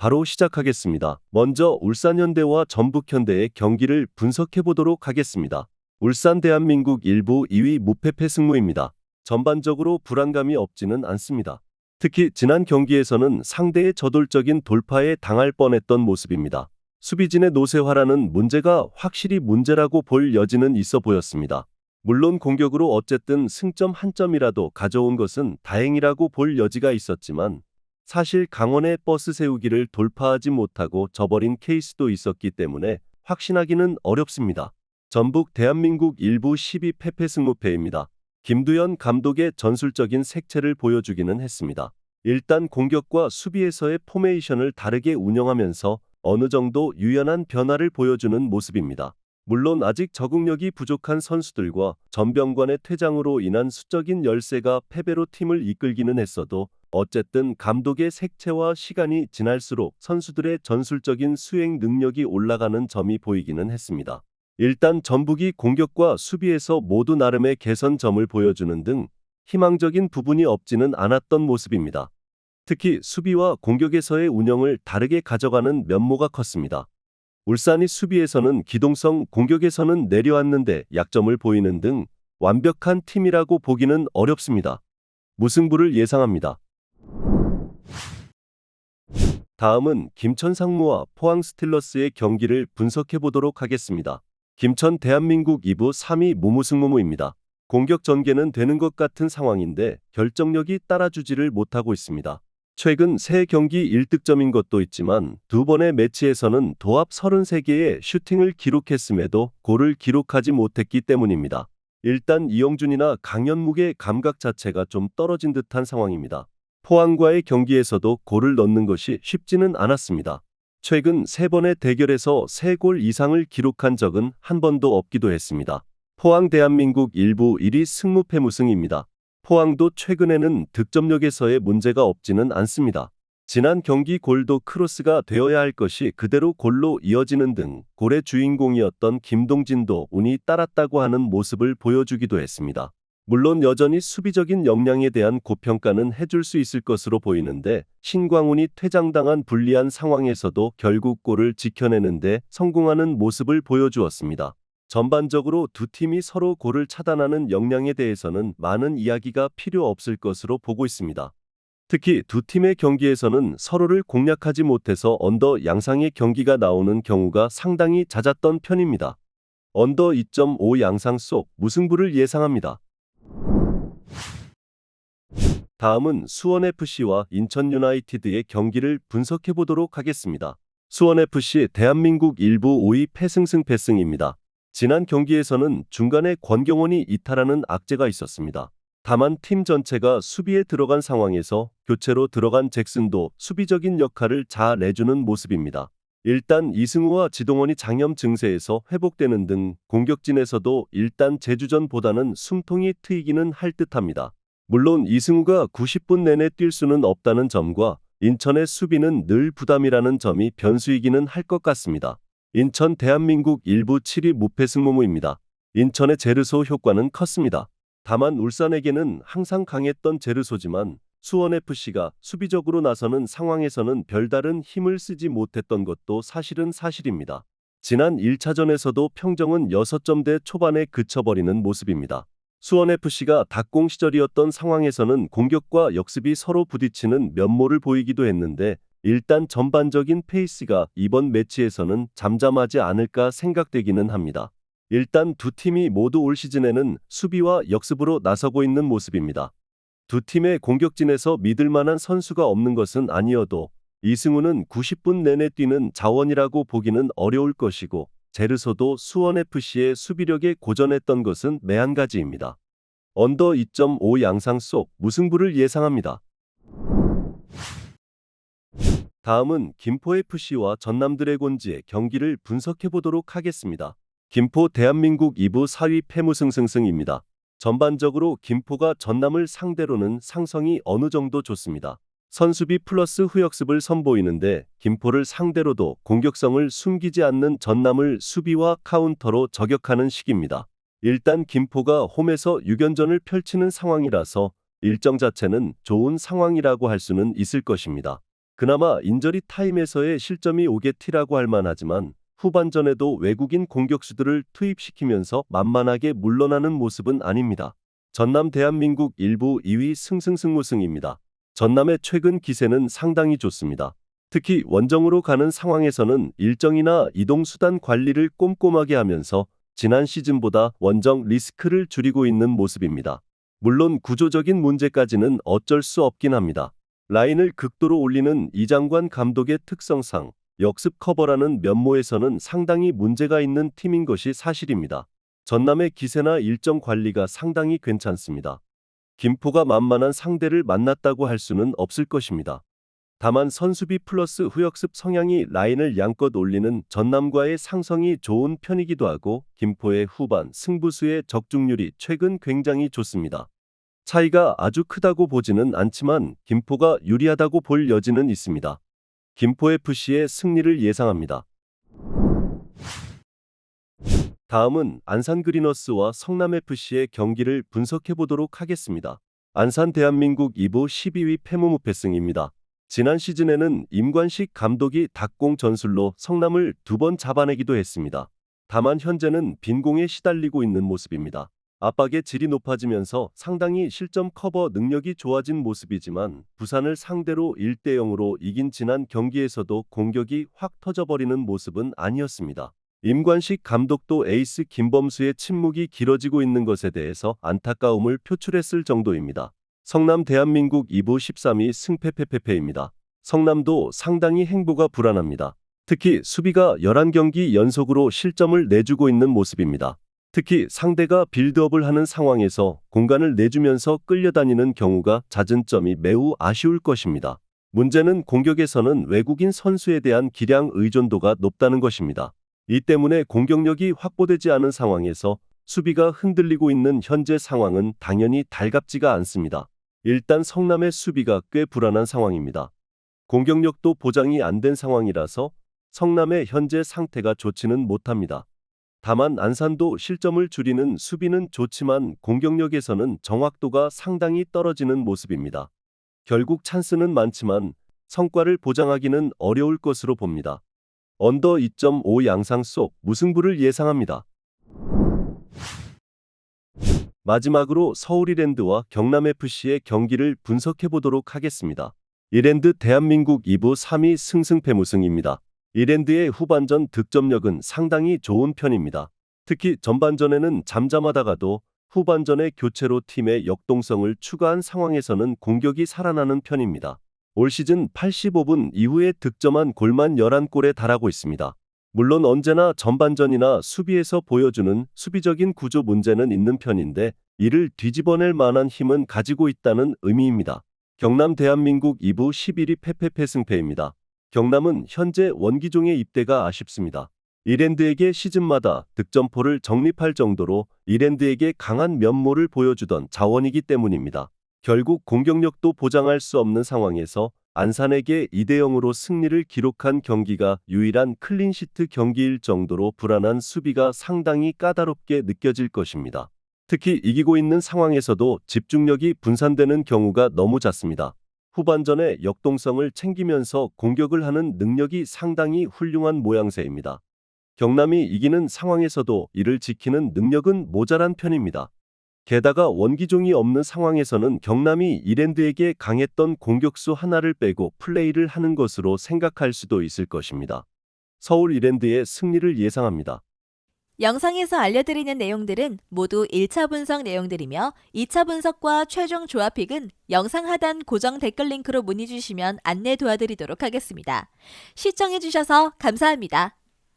바로 시작하겠습니다. 먼저 울산현대와 전북현대의 경기를 분석해 보도록 하겠습니다. 울산 대한민국 일부 2위 무패패 승무입니다. 전반적으로 불안감이 없지는 않습니다. 특히 지난 경기에서는 상대의 저돌적인 돌파에 당할 뻔했던 모습입니다. 수비진의 노쇠화라는 문제가 확실히 문제라고 볼 여지는 있어 보였습니다. 물론 공격으로 어쨌든 승점 한 점이라도 가져온 것은 다행이라고 볼 여지가 있었지만 사실 강원의 버스 세우기를 돌파하지 못하고 져버린 케이스도 있었기 때문에 확신하기는 어렵습니다. 전북 대한민국 일부 12 패패 승무패입니다. 김두현 감독의 전술적인 색채를 보여주기는 했습니다. 일단 공격과 수비에서의 포메이션을 다르게 운영하면서 어느 정도 유연한 변화를 보여주는 모습입니다. 물론 아직 적응력이 부족한 선수들과 전병관의 퇴장으로 인한 수적인 열세가 패배로 팀을 이끌기는 했어도 어쨌든 감독의 색채와 시간이 지날수록 선수들의 전술적인 수행 능력이 올라가는 점이 보이기는 했습니다. 일단 전북이 공격과 수비에서 모두 나름의 개선점을 보여주는 등 희망적인 부분이 없지는 않았던 모습입니다. 특히 수비와 공격에서의 운영을 다르게 가져가는 면모가 컸습니다. 울산이 수비에서는 기동성, 공격에서는 내려왔는데 약점을 보이는 등 완벽한 팀이라고 보기는 어렵습니다. 무승부를 예상합니다. 다음은 김천 상무와 포항 스틸러스의 경기를 분석해 보도록 하겠습니다. 김천 대한민국 2부 3위 무무승무무입니다. 공격 전개는 되는 것 같은 상황인데 결정력이 따라주지를 못하고 있습니다. 최근 세 경기 1득점인 것도 있지만 두 번의 매치에서는 도합 33개의 슈팅을 기록했음에도 골을 기록하지 못했기 때문입니다. 일단 이영준이나 강현묵의 감각 자체가 좀 떨어진 듯한 상황입니다. 포항과의 경기에서도 골을 넣는 것이 쉽지는 않았습니다. 최근 세 번의 대결에서 세 골 이상을 기록한 적은 한 번도 없기도 했습니다. 포항 대한민국 일부 1위 승무패 무승입니다. 포항도 최근에는 득점력에서의 문제가 없지는 않습니다. 지난 경기 골도 크로스가 되어야 할 것이 그대로 골로 이어지는 등 골의 주인공이었던 김동진도 운이 따랐다고 하는 모습을 보여주기도 했습니다. 물론 여전히 수비적인 역량에 대한 고평가는 해줄 수 있을 것으로 보이는데 신광훈이 퇴장당한 불리한 상황에서도 결국 골을 지켜내는데 성공하는 모습을 보여주었습니다. 전반적으로 두 팀이 서로 골을 차단하는 역량에 대해서는 많은 이야기가 필요 없을 것으로 보고 있습니다. 특히 두 팀의 경기에서는 서로를 공략하지 못해서 언더 양상의 경기가 나오는 경우가 상당히 잦았던 편입니다. 언더 2.5 양상 속 무승부를 예상합니다. 다음은 수원FC와 인천 유나이티드의 경기를 분석해 보도록 하겠습니다. 수원FC 대한민국 일부 5위 패승승 패승입니다. 지난 경기에서는 중간에 권경원이 이탈하는 악재가 있었습니다. 다만 팀 전체가 수비에 들어간 상황에서 교체로 들어간 잭슨도 수비적인 역할을 잘 내주는 모습입니다. 일단 이승우와 지동원이 장염 증세에서 회복되는 등 공격진에서도 일단 제주전보다는 숨통이 트이기는 할 듯합니다. 물론 이승우가 90분 내내 뛸 수는 없다는 점과 인천의 수비는 늘 부담이라는 점이 변수이기는 할 것 같습니다. 인천 대한민국 일부 7위 무패 승무무입니다. 인천의 제르소 효과는 컸습니다. 다만 울산에게는 항상 강했던 제르소지만 수원FC가 수비적으로 나서는 상황에서는 별다른 힘을 쓰지 못했던 것도 사실은 사실입니다. 지난 1차전에서도 평정은 6점대 초반에 그쳐버리는 모습입니다. 수원FC가 닭공 시절이었던 상황에서는 공격과 역습이 서로 부딪히는 면모를 보이기도 했는데 일단 전반적인 페이스가 이번 매치에서는 잠잠하지 않을까 생각되기는 합니다. 일단 두 팀이 모두 올 시즌에는 수비와 역습으로 나서고 있는 모습입니다. 두 팀의 공격진에서 믿을 만한 선수가 없는 것은 아니어도 이승우는 90분 내내 뛰는 자원이라고 보기는 어려울 것이고 제르소도 수원FC의 수비력에 고전했던 것은 매한가지입니다. 언더 2.5 양상 속 무승부를 예상합니다. 다음은 김포FC와 전남 드래곤즈의 경기를 분석해 보도록 하겠습니다. 김포 대한민국 2부 4위 패무승승승입니다. 전반적으로 김포가 전남을 상대로는 상성이 어느 정도 좋습니다. 선수비 플러스 후역습을 선보이는데 김포를 상대로도 공격성을 숨기지 않는 전남을 수비와 카운터로 저격하는 식입니다. 일단 김포가 홈에서 6연전을 펼치는 상황이라서 일정 자체는 좋은 상황이라고 할 수는 있을 것입니다. 그나마 인저리 타임에서의 실점이 오게 티라고 할 만하지만 후반전에도 외국인 공격수들을 투입시키면서 만만하게 물러나는 모습은 아닙니다. 전남 대한민국 일부 2위 승승승무승입니다. 전남의 최근 기세는 상당히 좋습니다. 특히 원정으로 가는 상황에서는 일정이나 이동 수단 관리를 꼼꼼하게 하면서 지난 시즌보다 원정 리스크를 줄이고 있는 모습입니다. 물론 구조적인 문제까지는 어쩔 수 없긴 합니다. 라인을 극도로 올리는 이장관 감독의 특성상 역습 커버라는 면모에서는 상당히 문제가 있는 팀인 것이 사실입니다. 전남의 기세나 일정 관리가 상당히 괜찮습니다. 김포가 만만한 상대를 만났다고 할 수는 없을 것입니다. 다만 선수비 플러스 후역습 성향이 라인을 양껏 올리는 전남과의 상성이 좋은 편이기도 하고 김포의 후반 승부수의 적중률이 최근 굉장히 좋습니다. 차이가 아주 크다고 보지는 않지만 김포가 유리하다고 볼 여지는 있습니다. 김포FC의 승리를 예상합니다. 다음은 안산 그리너스와 성남FC의 경기를 분석해 보도록 하겠습니다. 안산 대한민국 2부 12위 패무무패승입니다. 지난 시즌에는 임관식 감독이 닭공 전술로 성남을 두 번 잡아내기도 했습니다. 다만 현재는 빈공에 시달리고 있는 모습입니다. 압박의 질이 높아지면서 상당히 실점 커버 능력이 좋아진 모습이지만 부산을 상대로 1대 0으로 이긴 지난 경기에서도 공격이 확 터져버리는 모습은 아니었습니다. 임관식 감독도 에이스 김범수의 침묵이 길어지고 있는 것에 대해서 안타까움을 표출했을 정도입니다. 성남 대한민국 2부 13위 승패패패패입니다. 성남도 상당히 행보가 불안합니다. 특히 수비가 11경기 연속으로 실점을 내주고 있는 모습입니다. 특히 상대가 빌드업을 하는 상황에서 공간을 내주면서 끌려다니는 경우가 잦은 점이 매우 아쉬울 것입니다. 문제는 공격에서는 외국인 선수에 대한 기량 의존도가 높다는 것입니다. 이 때문에 공격력이 확보되지 않은 상황에서 수비가 흔들리고 있는 현재 상황은 당연히 달갑지가 않습니다. 일단 성남의 수비가 꽤 불안한 상황입니다. 공격력도 보장이 안 된 상황이라서 성남의 현재 상태가 좋지는 못합니다. 다만 안산도 실점을 줄이는 수비는 좋지만 공격력에서는 정확도가 상당히 떨어지는 모습입니다. 결국 찬스는 많지만 성과를 보장하기는 어려울 것으로 봅니다. 언더 2.5 양상 속 무승부를 예상합니다. 마지막으로 서울이랜드와 경남FC의 경기를 분석해 보도록 하겠습니다. 이랜드 대한민국 2부 3위 승승패무승입니다. 이랜드의 후반전 득점력은 상당히 좋은 편입니다. 특히 전반전에는 잠잠하다가도 후반전의 교체로 팀의 역동성을 추가한 상황에서는 공격이 살아나는 편입니다. 올 시즌 85분 이후에 득점한 골만 11골에 달하고 있습니다. 물론 언제나 전반전이나 수비에서 보여주는 수비적인 구조 문제는 있는 편인데 이를 뒤집어낼 만한 힘은 가지고 있다는 의미입니다. 경남 대한민국 2부 11위 패패패 승패입니다. 경남은 현재 원기종의 입대가 아쉽습니다. 이랜드에게 시즌마다 득점포를 정립할 정도로 이랜드에게 강한 면모를 보여주던 자원이기 때문입니다. 결국 공격력도 보장할 수 없는 상황에서 안산에게 2대 0으로 승리를 기록한 경기가 유일한 클린시트 경기일 정도로 불안한 수비가 상당히 까다롭게 느껴질 것입니다. 특히 이기고 있는 상황에서도 집중력이 분산되는 경우가 너무 잦습니다. 후반전에 역동성을 챙기면서 공격을 하는 능력이 상당히 훌륭한 모양새입니다. 경남이 이기는 상황에서도 이를 지키는 능력은 모자란 편입니다. 게다가 원기종이 없는 상황에서는 경남이 이랜드에게 강했던 공격수 하나를 빼고 플레이를 하는 것으로 생각할 수도 있을 것입니다. 서울 이랜드의 승리를 예상합니다. 영상에서 알려드리는 내용들은 모두 1차 분석 내용들이며 2차 분석과 최종 조합픽은 영상 하단 고정 댓글 링크로 문의 주시면 안내 도와드리도록 하겠습니다. 시청해주셔서 감사합니다.